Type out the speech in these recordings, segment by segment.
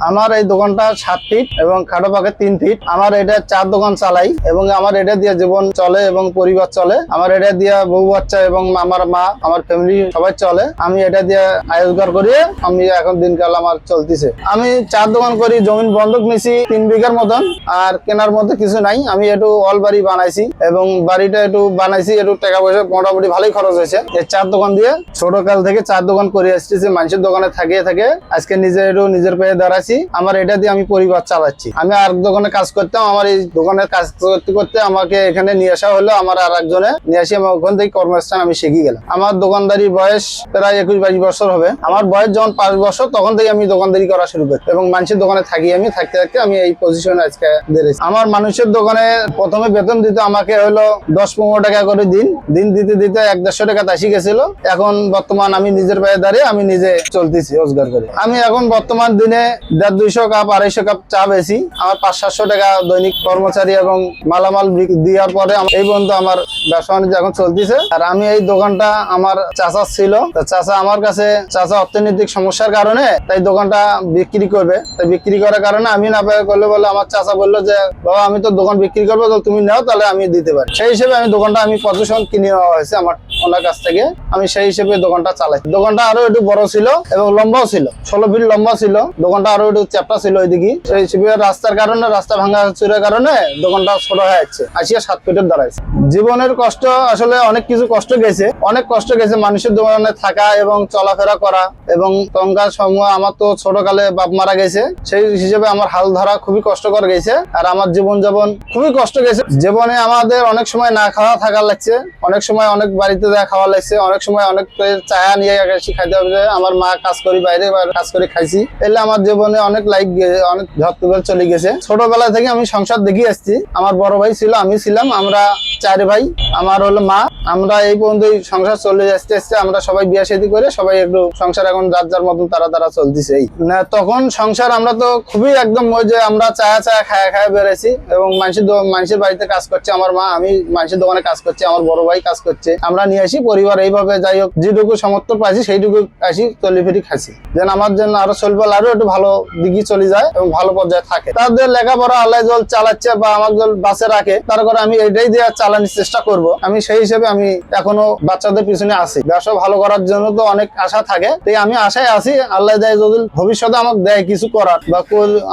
আমার এই দোকানটা সাত ফিট এবং খাটো পাকে তিন ফিট আমার এটা চার দোকান চালাই এবং আমার এটা দিয়ে জীবন চলে এবং পরিবার চলে। আমার এটা দিয়ে বউ বাচ্চা এবং আমার মা, আমার ফ্যামিলি সবাই চলে। আমি এটা দিয়ে আয় করিয়ে আমি এখন দিনকাল আমার চলতেছে। আমি চার দোকান করি, জমিন বন্ধক নিছি, তিন বিঘার মতন। আর কেনার মধ্যে কিছু নাই। আমি একটু অল বাড়ি বানাইছি এবং বাড়িটা একটু বানাইছি, একটু টাকা পয়সা মোটামুটি ভালোই খরচ হয়েছে। এই চার দোকান দিয়ে ছোট কাল থেকে চার দোকান করে আসতেছি। মানুষের দোকানে থাকে থাকে আজকে নিজে একটু নিজের পেয়ে পায়ে দাঁড়াচ্ছি আমার এটা দিয়ে আমি পরিবার চালাচ্ছি। আমি আর দোকানে কাজ করতাম, আমার এই দোকানের কাজ করতে করতে আমাকে এখানে নিয়ে আসা হলো, আমার আর একজনে। নিয়ে আসি আমার ওখান থেকে কর্মস্থান আমি শিখে গেলাম। আমার দোকানদারি বয়স প্রায় একুশ বাইশ বছর হবে। আমার বয়স যখন পাঁচ বছর, তখন থেকে আমি দোকানদারি করা শুরু করি, এবং মানুষের দোকানে থাকি আমি, থাকতে থাকতে আমি এই পজিশনে আজকে বেড়েছি। আমার মানুষের দোকানে প্রথমে বেতন দিতে আমাকে হলো দশ পনেরো টাকা করে দিন। দিন দিতে দিতে এক দেড়শো টাকা তাসি গেছিল। এখন বর্তমান আমি নিজের পায়ে দাঁড়িয়ে আমি নিজে চলতেছি রোজগার করে। আমি এখন বর্তমান দিনে দেড় দুইশো কাপ, আড়াইশো কাপ চা বেশি। আমার পাঁচ, সাতশো টাকা দৈনিক কর্মচারী এবং মালামাল দেওয়ার পরে এই পর্যন্ত আমার ব্যবসা বাণিজ্য এখন চলতেছে। আর আমি এই দোকানটা আমার চাচা ছিল। চাচা আমার কাছে, চাচা অর্থনৈতিক সমস্যার কারণে তাই দোকানটা বিক্রি করবে। তাই বিক্রি করার কারণে আমি না পেয়ে করলে বলে আমার চাচা বলল যে, বাবা, আমি তো দোকান বিক্রি করব তুমি নাও, তাহলে আমি দিতে পারি। সেই হিসেবে আমি দোকানটা আমি পজিশন কিনে নেওয়া হয়েছে আমার ওনার কাছ থেকে আমি সেই হিসেবে দোকানটা চালাই। দোকানটা আরও একটু বড় ছিল এবং লম্বাও ছিল। ষোলো ফিট লম্বা ছিল। দোকানটা আরও একটু চ্যাপটা ছিল ওইদিকে। সেই হিসেবে রাস্তার কারণে, রাস্তা ভাঙা চুরের কারণে দোকানটা ছোট হয়ে যাচ্ছে। আসিয়া সাত ফিটের দাঁড়াইছে জীবনের কষ্ট আসলে অনেক কিছু কষ্ট গেছে। অনেক কষ্ট গেছে মানুষের দোকানে থাকা এবং চলাফেরা করা এবং তখনকার সময় আমার তো ছোটকালে বাপ মারা গেছে। সেই হিসেবে আমার হাল ধরা খুবই কষ্টকর গেছে আর আমার জীবন যাপন খুবই কষ্ট গেছে। জীবনে আমাদের অনেক সময় না খাওয়া থাকার লাগছে। অনেক সময় অনেক বাড়িতে যা খাওয়া লাগছে। অনেক সময় অনেক চায়া নিয়ে খাইতে হবে যে আমার মা কাজ করি বাইরে কাজ করে খাইছি। এলে আমার জীবনে অনেক লাইক অনেক ঝড় চলে গেছে ছোটবেলা থেকে আমি সংসার দেখি আসছি। আমার বড় ভাই ছিল, আমি ছিলাম, আমরা চার ভাই। আমার হলো মা। আমরা এই পর্যন্ত সংসার চলে আসতে আসতে আমরা সবাই বিয়া শাদী করে সবাই একটু সংসার এখন যার যার মতন তারা তারা চলতেছে। না, তখন সংসার আমরা তো খুবই একদম ওই যে আমরা চায়া চায়া খায়া খায়া বেড়েছি এবং মানুষের মানুষের বাড়িতে কাজ করছে আমার মা, আমি মানুষের দোকানে কাজ করছি, আমার বড় ভাই কাজ করছে। আমরা নিয়ে আসি, পরিবার এইভাবে যাই হোক, যেটুকু সমর্থন পাইছি সেইটুকু আসি চলি ফিরি খাইছি। যেন আমার জন্য আরও চলবে আরও একটু ভালো দিকে চলে যায় এবং ভালো পর্যায়ে থাকে। তাদের লেখাপড়া আল্লাহ জল চালাচ্ছে বা আমার জল বাসে রাখে তারপরে আমি এটাই দিয়ে চালানোর চেষ্টা করব। আমি সেই হিসেবে আমি এখনও বাচ্চাদের পিছনে আছি। ব্যবসা ভালো করার জন্য তো অনেক আশা থাকে। তাই আমি আশায় আছি, আল্লাহ দেয় যদি ভবিষ্যতে আমাকে দেয় কিছু করার বা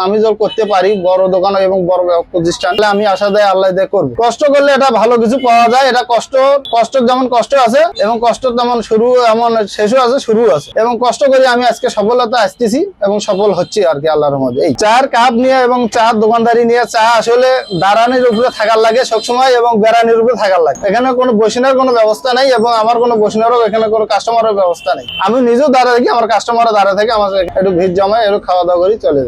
আমি যদি করতে পারি বড় দোকান এবং বড় প্রতিষ্ঠান আমি আশা দেয় আল্লাহ দেয় করব। কষ্ট করলে এটা ভালো কিছু পাওয়া যায়। এটা কষ্ট কষ্ট যেমন কষ্ট আছে এবং কষ্ট তেমন শুরু এমন শেষও আছে শুরু আছে। এবং কষ্ট করে আমি আজকে সফলতা আসতেছি এবং সফল হচ্ছি আর কি আল্লাহর মধ্যে এই চার কাপ নিয়ে এবং চার দোকানদারি নিয়ে চা আসলে দাঁড়ানির উপরে থাকার লাগে সবসময় এবং বেড়ানির উপরে থাকার লাগে। এখানে কোনো বসিনার কোনো ব্যবস্থা নাই এবং আমার কোনো বসিনারও এখানে কোনো কাস্টমারের ব্যবস্থা নেই আমি নিজেও দাঁড়া থাকি, আমার কাস্টমারও দাঁড়া থাকে আমার একটু ভিড় জমায়, একটু খাওয়া দাওয়া করি চলে।